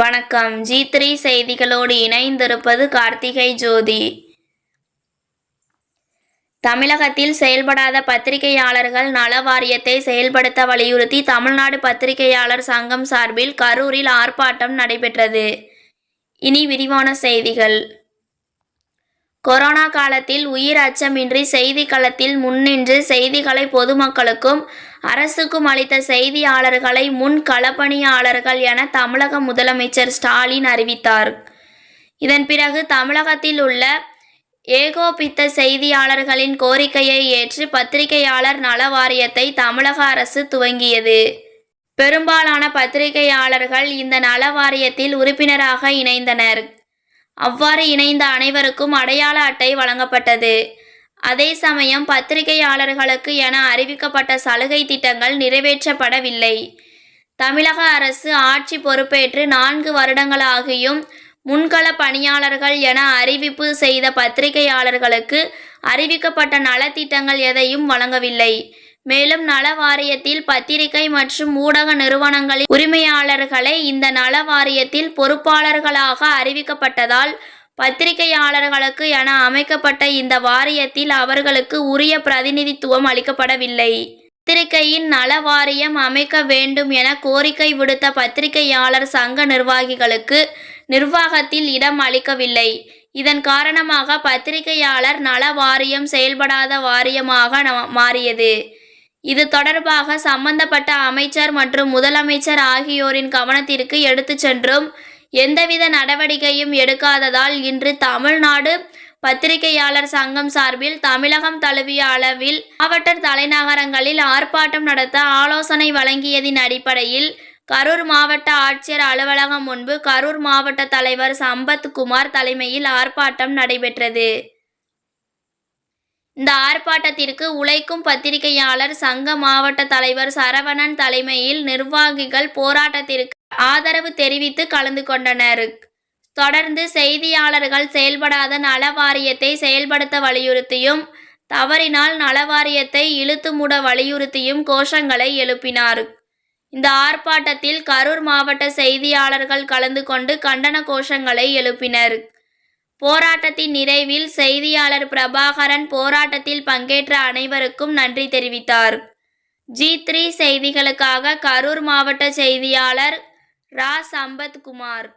வணக்கம். G three செய்திகளோடு இணைந்திருப்பது கார்த்திகை ஜோதி. தமிழகத்தில் செயல்படாத பத்திரிகையாளர்கள் நல வாரியத்தை செயல்படுத்த வலியுறுத்தி தமிழ்நாடு பத்திரிகையாளர் சங்கம் சார்பில் கரூரில் ஆர்ப்பாட்டம் நடைபெற்றது. இனி விரிவான செய்திகள். கொரோனா காலத்தில் உயிர் அச்சமின்றி செய்தி களத்தில் முன்னின்று செய்திகளை பொதுமக்களுக்கும் அரசுக்கும் அளித்த செய்தியாளர்களை முன் களப்பணியாளர்கள் என தமிழக முதலமைச்சர் ஸ்டாலின் அறிவித்தார். இதன் பிறகு தமிழகத்தில் உள்ள ஏகோபித்த செய்தியாளர்களின் கோரிக்கையை ஏற்று பத்திரிகையாளர் நல வாரியத்தை தமிழக அரசு துவங்கியது. பெரும்பாலான பத்திரிகையாளர்கள் இந்த நல வாரியத்தில் உறுப்பினராக இணைந்தனர். அவ்வாறு இணைந்த அனைவருக்கும் அடையாள அட்டை வழங்கப்பட்டது. அதே சமயம் பத்திரிகையாளர்களுக்கு என அறிவிக்கப்பட்ட சலுகை திட்டங்கள் நிறைவேற்றப்படவில்லை. தமிழக அரசு ஆட்சி பொறுப்பேற்று நான்கு வருடங்களாகியும் முன்கள பணியாளர்கள் என அறிவிப்பு செய்த பத்திரிகையாளர்களுக்கு அறிவிக்கப்பட்ட நலத்திட்டங்கள் எதையும் வழங்கவில்லை. மேலும் நல வாரியத்தில் பத்திரிகை மற்றும் ஊடக நிறுவனங்களின் உரிமையாளர்களை இந்த நல வாரியத்தில் பொறுப்பாளர்களாக அறிவிக்கப்பட்டதால் பத்திரிகையாளர்களுக்கு என அமைக்கப்பட்ட இந்த வாரியத்தில் அவர்களுக்கு உரிய பிரதிநிதித்துவம் அளிக்கப்படவில்லை. பத்திரிகையின் நல வாரியம் அமைக்க வேண்டும் என கோரிக்கை விடுத்த பத்திரிகையாளர் சங்க நிர்வாகிகளுக்கு நிர்வாகத்தில் இடம் அளிக்கவில்லை. இதன் காரணமாக பத்திரிகையாளர் நல வாரியம் செயல்படாத வாரியமாக மாறியது. இது தொடர்பாக சம்பந்தப்பட்ட அமைச்சர் மற்றும் முதலமைச்சர் ஆகியோரின் கவனத்திற்கு எடுத்துச் சென்றும் எந்தவித நடவடிக்கையும் எடுக்காததால் இன்று தமிழ்நாடு பத்திரிகையாளர் சங்கம் சார்பில் தமிழகம் தழுவிய அளவில் மாவட்ட தலைநகரங்களில் ஆர்ப்பாட்டம் நடத்த ஆலோசனை வழங்கியதின் அடிப்படையில் கரூர் மாவட்ட ஆட்சியர் அலுவலகம் முன்பு கரூர் மாவட்ட தலைவர் சம்பத்குமார் தலைமையில் ஆர்ப்பாட்டம் நடைபெற்றது. இந்த ஆர்ப்பாட்டத்திற்கு உழைக்கும் பத்திரிகையாளர் சங்க மாவட்ட தலைவர் சரவணன் தலைமையில் நிர்வாகிகள் போராட்டத்திற்கு ஆதரவு தெரிவித்து கலந்து கொண்டனர். தொடர்ந்து செய்தியாளர்கள் செயல்படாத நலவாரியத்தை செயல்படுத்த வலியுறுத்தியும் தவறினால் நலவாரியத்தை இழுத்து மூட வலியுறுத்தியும் கோஷங்களை எழுப்பினார். இந்த ஆர்ப்பாட்டத்தில் கரூர் மாவட்ட செய்தியாளர்கள் கலந்து கொண்டு கண்டன கோஷங்களை எழுப்பினர். போராட்டத்தின் நிறைவில் செய்தியாளர் பிரபாகரன் போராட்டத்தில் பங்கேற்ற அனைவருக்கும் நன்றி தெரிவித்தார். ஜி த்ரீ செய்திகளுக்காக கரூர் மாவட்ட செய்தியாளர் ரா சம்பத் குமார்